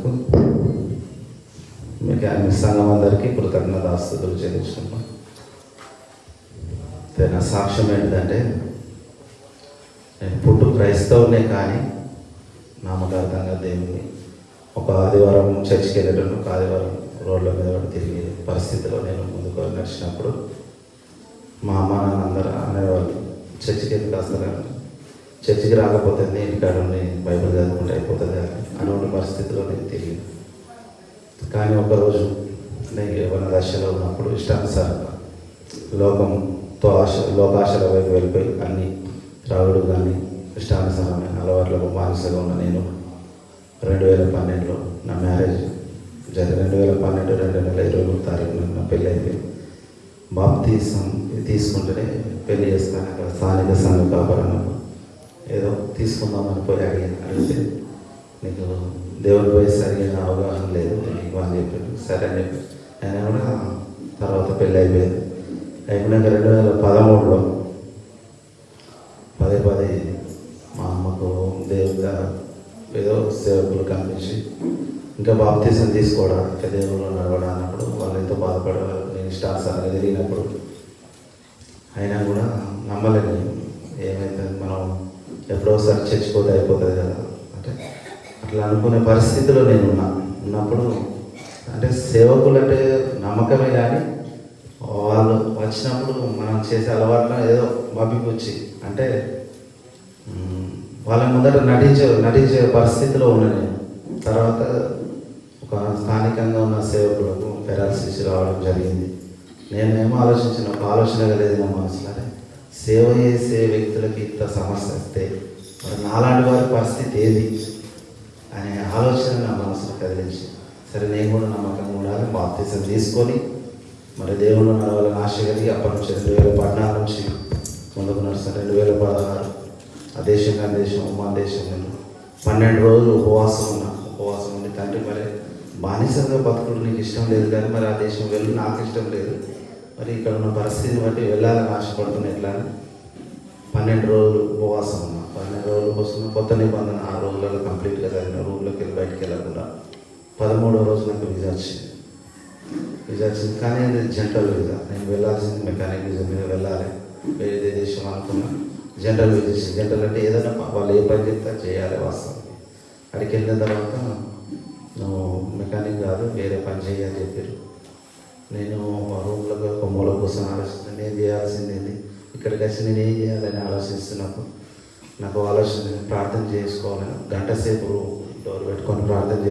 ఇచ్చినందుకు మీకు అన్ని సంఘం అందరికీ కృతజ్ఞతాస్తుతులు చెల్లించుకున్నాం నా సాక్ష్యం ఏంటంటే నేను పుట్టు క్రైస్తవునే కానీ నామకార్థంగా దేవుని ఒక ఆదివారం చర్చికి వెళ్ళడం ఒక ఆదివారం రోడ్ల మీద కూడా తిరిగే పరిస్థితిలో నేను ముందుకు నడిచినప్పుడు మా అమ్మ నాన్నందరూ అనేవాళ్ళు చర్చికి ఎందుకు వస్తారని చర్చికి రాకపోతే నేను ఇంటికాడ ఉండి బైబిల్ చదువుకుంటే అయిపోతుంది అని అటువంటి పరిస్థితిలో నేను తిరిగి కానీ ఒకరోజు నేను యవ్వన దశలో ఉన్నప్పుడు ఇష్టానుసారంగా లోకంతో ఆశ లోకాశల వైపు వెళ్ళిపోయి అన్ని త్రాగుడు కానీ ఇష్టానుసారమైన అలవాట్లకు బానిసగా ఉన్న నేను రెండు వేల పన్నెండులో నా మ్యారేజ్ జరిగి రెండు వేల పన్నెండు రెండు నెల ఇరవై మూడు తారీఖున నా పెళ్ళి అయిపోయింది బాప్తీసం తీసుకుంటేనే పెళ్ళి చేస్తాను అక్కడ స్థానిక సంఘ కాపాడన్నప్పుడు ఏదో తీసుకుందామని పోయి అడిగాను అడిగితే నీకు దేవుడిపై సరైన అవగాహన లేదు. నీకు అని చెప్పాడు. సరే అని చెప్పి ఆయన కూడా తర్వాత పెళ్ళి అయిపోయింది. అయిపోయినాక రెండు వేల పదమూడులో పదే పదే మా అమ్మకు దేవుడ ఏదో సేవకులు కనిపించి ఇంకా బాప్తీసం తీసుకోవడం ఇంకా దేవుళ్ళు నడవడం అన్నప్పుడు వాళ్ళు ఎంతో బాధపడేవారు. నేను ఇష్టానుసారంగా తిరిగినప్పుడు అయినా కూడా నమ్మలేని ఏమైతే మనం ఎప్పుడోసారి చచ్చిపోతే అయిపోతుంది కదా. అట్లా అనుకునే పరిస్థితిలో నేను ఉన్నా. ఉన్నప్పుడు అంటే సేవకులు అంటే నమ్మకమే కానీ వాళ్ళు వచ్చినప్పుడు మనం చేసే అలవాట్లు ఏదో మబ్బిపుచ్చి అంటే వాళ్ళ ముందర నటించే నటించే పరిస్థితిలో ఉన్నా నేను. తర్వాత ఒక స్థానికంగా ఉన్న సేవకులకు పెరాలసిస్ రావడం జరిగింది. నేనేమో ఆలోచించిన ఒక ఆలోచన కలిగింది నా మనసులో. సేవ చేసే వ్యక్తులకి ఇంత సమస్య వస్తే మరి నాలాంటి వారి పరిస్థితి ఏది? మనసులో సరే నేను కూడా నమ్మకంగా ఉండాలి బాప్తీసం తీసుకొని మరి దేవుళ్ళు నడవాలని ఆశ కలిగి అప్పటి నుంచి రెండు వేల పద్నాలుగు నుంచి ముందుకు నడుస్తాను రెండు వేల పదహారు ఆ దేశం కాని దేశం మా దేశం నేను పన్నెండు రోజులు ఉపవాసం ఉన్నా. ఉపవాసం ఉండి తండ్రి మరి బానిసంగా బతుకుడు నీకు ఇష్టం లేదు కానీ మరి ఆ దేశం వెళ్ళి నాకు ఇష్టం లేదు. మరి ఇక్కడ ఉన్న పరిస్థితిని బట్టి వెళ్ళాలని ఆశపడుతున్నా ఎట్లా అని పన్నెండు రోజులు ఉపవాసం ఉన్నా. పన్నెండు రోజుల కోసం కొత్త నిబంధన ఆ రోజులలో కంప్లీట్గా జరిగిన రూమ్లోకి వెళ్ళి బయటకు వెళ్ళకుండా పదమూడో రోజు నాకు వీజా వచ్చింది వీజా వచ్చింది కానీ అది జనరల్ వీజా నేను వెళ్ళాల్సింది మెకానిక్ వీజా మీద వెళ్ళాలి. వేరే దేశం అనుకున్నా జనరల్ వీజా జనరల్ అంటే ఏదైనా వాళ్ళు ఏ పని చెప్తే చేయాలి వాస్తవానికి. అక్కడికి వెళ్ళిన తర్వాత నువ్వు మెకానిక్ కాదు వేరే పని చేయాలని చెప్పారు. నేను మా రూమ్లో ఒక మూల కోసం ఆలోచిస్తున్నాను నేను చేయాల్సింది ఏంది? ఇక్కడికి వచ్చి నేను ఏం చేయాలని ఆలోచిస్తున్నప్పుడు నాకు ఆలోచన ప్రార్థన చేసుకోవాలని గంట సేపు డోర్ పెట్టుకొని ప్రార్థన